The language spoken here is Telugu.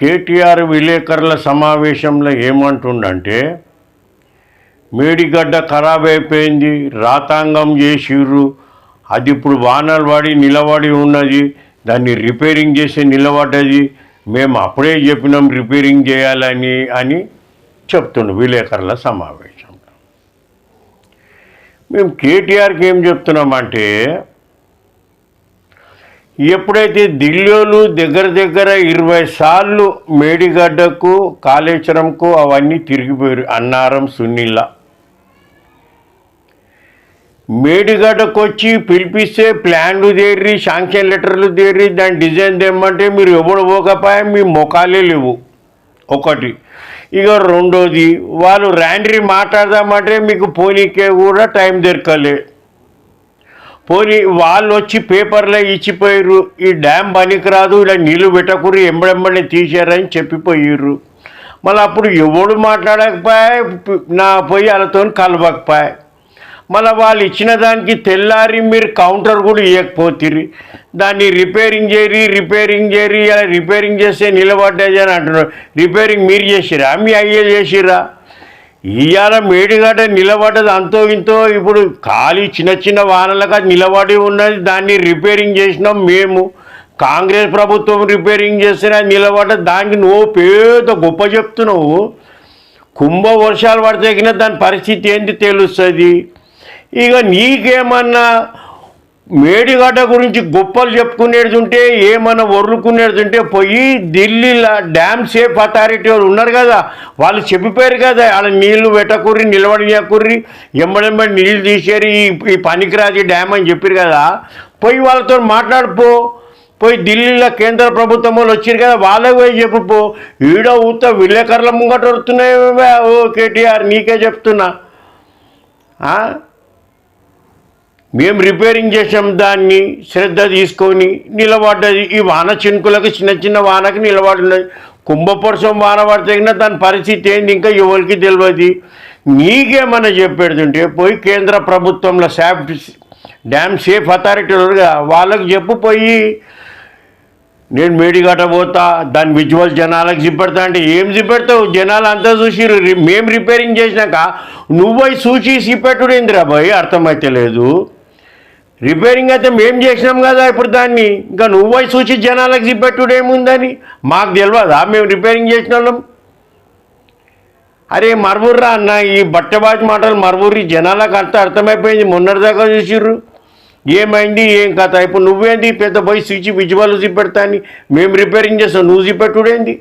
కేటీఆర్ విలేకరుల సమావేశంలో ఏమంటుండంటే మేడిగడ్డ ఖరాబ్ అయిపోయింది రాతాంగం చేసిర్రు అది ఇప్పుడు వానలు పడి నిలబడి ఉన్నది దాన్ని రిపేరింగ్ చేసి నిలబడ్డది మేము అప్పుడే చెప్పినాం రిపేరింగ్ చేయాలని అని చెప్తుండు విలేకరుల సమావేశంలో. మేము కేటీఆర్కి ఏం చెప్తున్నామంటే ఎప్పుడైతే ఢిల్లీలు దగ్గర దగ్గర ఇరవై సార్లు మేడిగడ్డకు కాళేశ్వరంకు అవన్నీ తిరిగిపోయారు అన్నారం సునీల మేడిగడ్డకు వచ్చి పిలిపిస్తే ప్లాన్లు తేరి శాంక్షన్ లెటర్లు దేరి దాని డిజైన్ తెమ్మంటే మీరు ఎవడు పోకపోయా మీ ముఖాలే లేవు. ఒకటి. ఇక రెండోది వాళ్ళు ర్యాండ్రీ మాట్లాడదామంటే మీకు పోనీకే కూడా టైం దొరకలే. పోనీ వాళ్ళు వచ్చి పేపర్లో ఇచ్చిపోయారు ఈ డ్యామ్ పనికిరాదు ఇలా నీళ్ళు పెట్టకూరు ఎంబడెంబడి తీశారని చెప్పిపోయారు మళ్ళీ అప్పుడు ఎవడు మాట్లాడకపోయా? నా పోయి వాళ్ళతో కలవకపోయా? మళ్ళీ వాళ్ళు ఇచ్చిన దానికి తెల్లారి మీరు కౌంటర్ కూడా ఇవ్వకపోతుంది దాన్ని రిపేరింగ్ చేయరి రిపేరింగ్ చేయరి ఇలా రిపేరింగ్ చేస్తే నిలబడ్డది అని అంటున్నారు. రిపేరింగ్ మీరు చేసిరా మీ అయ్యే చేసిరా ఇవాళ మేడిగడ్డ నిలబడ్డది అంతో ఇంతో ఇప్పుడు ఖాళీ చిన్న చిన్న వానలుగా నిలబడి ఉన్నది దాన్ని రిపేరింగ్ చేసినాం మేము. కాంగ్రెస్ ప్రభుత్వం రిపేరింగ్ చేస్తే నిలబడ్డ దానికి నువ్వు పేద గొప్ప చెప్తున్నావు. కుంభ వర్షాలు పడితే దాని పరిస్థితి ఏంటి తెలుస్తుంది? ఇక నీకేమన్నా మేడిగడ్డ గురించి గొప్పలు చెప్పుకునేది ఉంటే ఏమైనా ఒర్రుకునేది ఉంటే పోయి ఢిల్లీలో డ్యామ్ సేఫ్ అథారిటీ వాళ్ళు ఉన్నారు కదా వాళ్ళు చెప్పిపోయారు కదా వాళ్ళ నీళ్ళు పెట్టకుర్రి నిలబడియకుర్రి ఎంబడెంబడి నీళ్ళు తీసేరు ఈ ఈ పనికిరాది డ్యామ్ అని చెప్పారు కదా పోయి వాళ్ళతో మాట్లాడిపో పోయి ఢిల్లీలో కేంద్ర ప్రభుత్వం వాళ్ళు వచ్చారు కదా వాళ్ళకి పోయి చెప్పుపో ఈడ ఊత విలేకరుల ముంగట వస్తున్నాయి ఓ కేటీఆర్ నీకే చెప్తున్నా. మేము రిపేరింగ్ చేసాం దాన్ని శ్రద్ధ తీసుకొని నిలబడ్డది. ఈ వాన చినుకులకు చిన్న చిన్న వానకి నిలబడినది కుంభపురుషం వాన పడితే దాని పరిస్థితి ఏంది ఇంకా ఎవరికి తెలియదు నీకేమన్నా చెప్పేడుతుంటే పోయి కేంద్ర ప్రభుత్వంలో శాఫ్ డ్యామ్ సేఫ్ అథారిటీలుగా వాళ్ళకి చెప్పు పోయి. నేను మేడిగాట పోతా దాని విజువల్ జనాలకు చూపెడతా అంటే ఏం చూపెడతావు జనాలు అంతా చూసి మేము రిపేరింగ్ చేసినాక నువ్వై చూసి చూపెట్టుడు ఏందిరా భయ్ అర్థమైతే లేదు రిపేరింగ్ అయితే మేము చేసినాం కదా ఇప్పుడు దాన్ని. ఇంకా నువ్వై చూసి జనాలకు చూపెట్టుడు ఏముందని మాకు తెలియదా మేము రిపేరింగ్ చేసిన వాళ్ళం అరే మరువుర్రా అన్న ఈ బట్టబాజి మాటలు మరువుర్రి జనాలకు అంత అర్థమైపోయింది. మొన్నటిదాకా చూసిర్రు. ఏమైంది? ఏం కథ? ఇప్పుడు నువ్వేంది? పెద్ద పోయి స్విచ్ విజువల్ చూపెడతా అని మేము రిపేరింగ్ చేస్తాం. నువ్వు చూపెట్టుడేంది